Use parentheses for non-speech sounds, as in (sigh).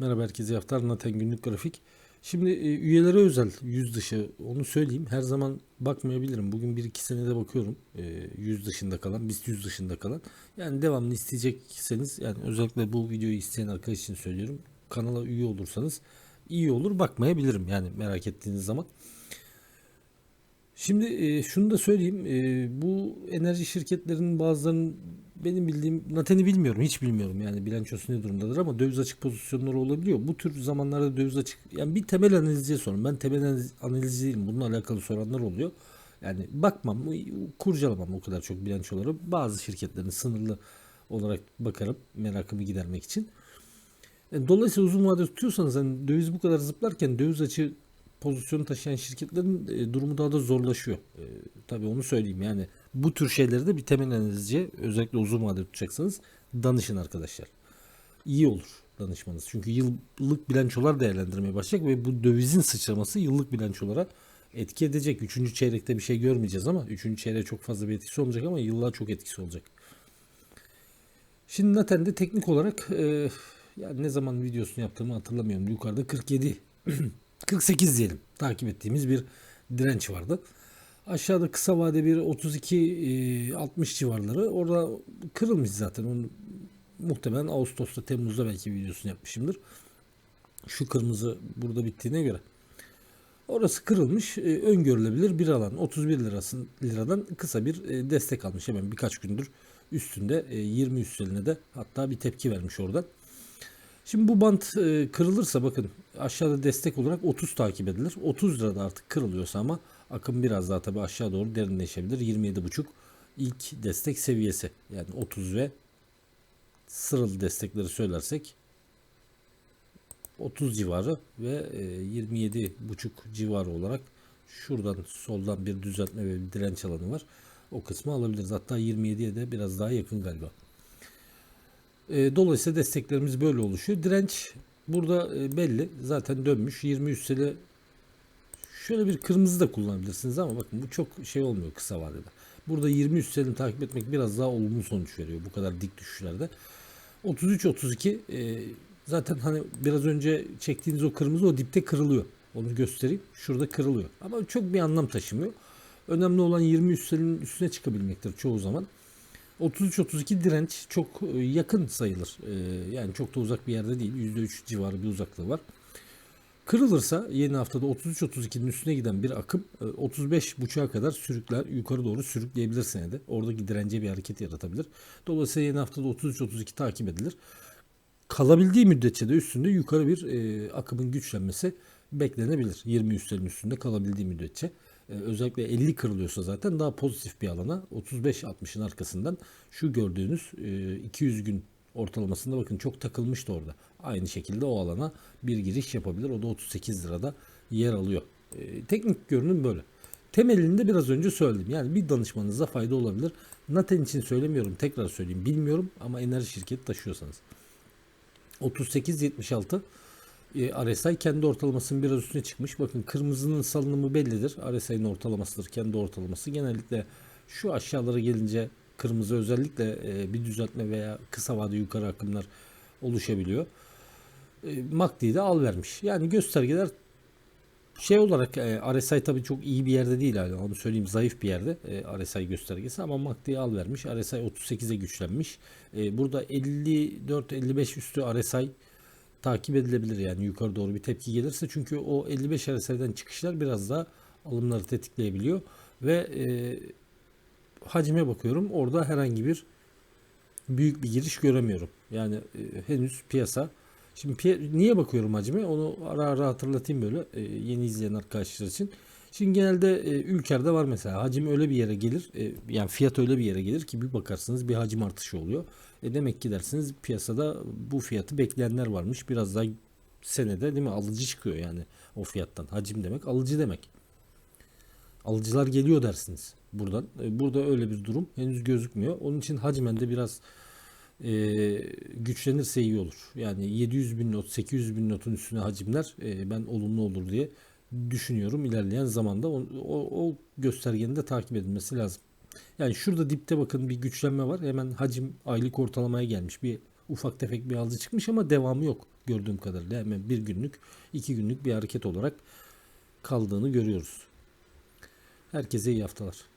Merhaba herkese hafta Naten günlük grafik. Şimdi e, üyelere özel yüz dışı onu söyleyeyim. Her zaman bakmayabilirim. Bugün bir iki senede bakıyorum. E, yüz dışında kalan, biz yüz dışında kalan. Yani devamlı isteyecekseniz yani özellikle bu videoyu isteyen arkadaş için söylüyorum. Kanala üye olursanız iyi olur. Bakmayabilirim yani merak ettiğiniz zaman. Şimdi e, şunu da söyleyeyim. E, bu enerji şirketlerinin bazılarının benim bildiğim Naten'i bilmiyorum. Hiç bilmiyorum yani bilançosu ne durumdadır ama döviz açık pozisyonları olabiliyor. Bu tür zamanlarda döviz açık yani bir temel analizciye sorun. Ben temel analiz, analiz değilim. Bununla alakalı soranlar oluyor. Yani bakmam, kurcalamam o kadar çok bilançoları. Bazı şirketlerin sınırlı olarak bakarım merakımı gidermek için. Yani dolayısıyla uzun vadede tutuyorsanız hani döviz bu kadar zıplarken döviz açığı pozisyonu taşıyan şirketlerin e, durumu daha da zorlaşıyor. E, tabii onu söyleyeyim yani bu tür şeyleri de bir temel analizciye özellikle uzun vadede tutacaksanız danışın arkadaşlar. İyi olur danışmanız. Çünkü yıllık bilançolar değerlendirmeye başlayacak ve bu dövizin sıçraması yıllık bilançolara etki edecek. Üçüncü çeyrekte bir şey görmeyeceğiz ama üçüncü çeyreğe çok fazla bir etkisi olmayacak ama yıllığa çok etkisi olacak. Şimdi Naten'de teknik olarak e, yani ne zaman videosunu yaptığımı hatırlamıyorum. Yukarıda 47 48 (clears throat) diyelim takip ettiğimiz bir direnç vardı. Aşağıda kısa vade bir 32 60 civarları. Orada kırılmış zaten. Onu muhtemelen Ağustos'ta Temmuz'da belki videosunu yapmışımdır. Şu kırmızı burada bittiğine göre. Orası kırılmış, e, öngörülebilir bir alan. 31 lirasın, liradan kısa bir e, destek almış hemen birkaç gündür üstünde. E, 20 üstlerine de hatta bir tepki vermiş oradan. Şimdi bu bant e, kırılırsa bakın aşağıda destek olarak 30 takip edilir. 30 lirada artık kırılıyorsa ama akım biraz daha tabi aşağı doğru derinleşebilir. 27,5 ilk destek seviyesi. Yani 30 ve sıralı destekleri söylersek 30 civarı ve e, 27,5 civarı olarak şuradan soldan bir düzeltme ve bir direnç alanı var. O kısmı alabiliriz. Hatta 27'ye de biraz daha yakın galiba. E, dolayısıyla desteklerimiz böyle oluşuyor. Direnç burada e, belli. Zaten dönmüş. 20 üsteli şöyle bir kırmızı da kullanabilirsiniz ama bakın bu çok şey olmuyor kısa vadede. Burada 20 üstelini takip etmek biraz daha olumlu sonuç veriyor bu kadar dik düşüşlerde. 33-32 e, zaten hani biraz önce çektiğiniz o kırmızı o dipte kırılıyor. Onu göstereyim. Şurada kırılıyor. Ama çok bir anlam taşımıyor. Önemli olan 20 üstelin üstüne çıkabilmektir çoğu zaman. 33-32 direnç çok e, yakın sayılır. E, yani çok da uzak bir yerde değil. %3 civarı bir uzaklığı var. Kırılırsa yeni haftada 33-32'nin üstüne giden bir akım 35.5'a e, kadar sürükler yukarı doğru sürükleyebilir senede. Oradaki dirence bir hareket yaratabilir. Dolayısıyla yeni haftada 33-32 takip edilir. Kalabildiği müddetçe de üstünde yukarı bir e, akımın güçlenmesi beklenebilir. 20 üstlerin üstünde kalabildiği müddetçe. Ee, özellikle 50 kırılıyorsa zaten daha pozitif bir alana 35-60'ın arkasından şu gördüğünüz 200 e, gün ortalamasında bakın çok takılmıştı orada. Aynı şekilde o alana bir giriş yapabilir. O da 38 lirada yer alıyor. E, teknik görünüm böyle. Temelinde biraz önce söyledim. Yani bir danışmanıza fayda olabilir. Naten için söylemiyorum. Tekrar söyleyeyim. Bilmiyorum ama enerji şirketi taşıyorsanız. 38.76 e, RSI kendi ortalamasının biraz üstüne çıkmış. Bakın kırmızının salınımı bellidir. RSI'nin ortalamasıdır kendi ortalaması. Genellikle şu aşağılara gelince kırmızı özellikle e, bir düzeltme veya kısa vade yukarı akımlar oluşabiliyor. E, MACD'yi de al vermiş. Yani göstergeler şey olarak e, RSI tabii çok iyi bir yerde değil yani onu söyleyeyim zayıf bir yerde e, RSI göstergesi ama MACD'yi al vermiş. RSI 38'e güçlenmiş. E, burada 54-55 üstü RSI takip edilebilir yani yukarı doğru bir tepki gelirse çünkü o 55 RSI'den çıkışlar biraz daha alımları tetikleyebiliyor ve e, hacime bakıyorum orada herhangi bir büyük bir giriş göremiyorum. Yani e, henüz piyasa Şimdi piy- niye bakıyorum hacime? Onu ara ara hatırlatayım böyle e, yeni izleyen arkadaşlar için. Şimdi genelde e, ülkelerde var mesela hacim öyle bir yere gelir e, yani fiyat öyle bir yere gelir ki bir bakarsınız bir hacim artışı oluyor. E demek ki dersiniz piyasada bu fiyatı bekleyenler varmış. Biraz daha senede değil mi alıcı çıkıyor yani o fiyattan. Hacim demek alıcı demek. Alıcılar geliyor dersiniz buradan. E, burada öyle bir durum henüz gözükmüyor. Onun için hacmen de biraz e, güçlenirse iyi olur. Yani 700 bin not, 800 bin notun üstüne hacimler e, ben olumlu olur diye düşünüyorum ilerleyen zamanda. O, o, o göstergenin de takip edilmesi lazım. Yani şurada dipte bakın bir güçlenme var. Hemen hacim aylık ortalamaya gelmiş. Bir ufak tefek bir alıcı çıkmış ama devamı yok gördüğüm kadarıyla. Hemen bir günlük, iki günlük bir hareket olarak kaldığını görüyoruz. Herkese iyi haftalar.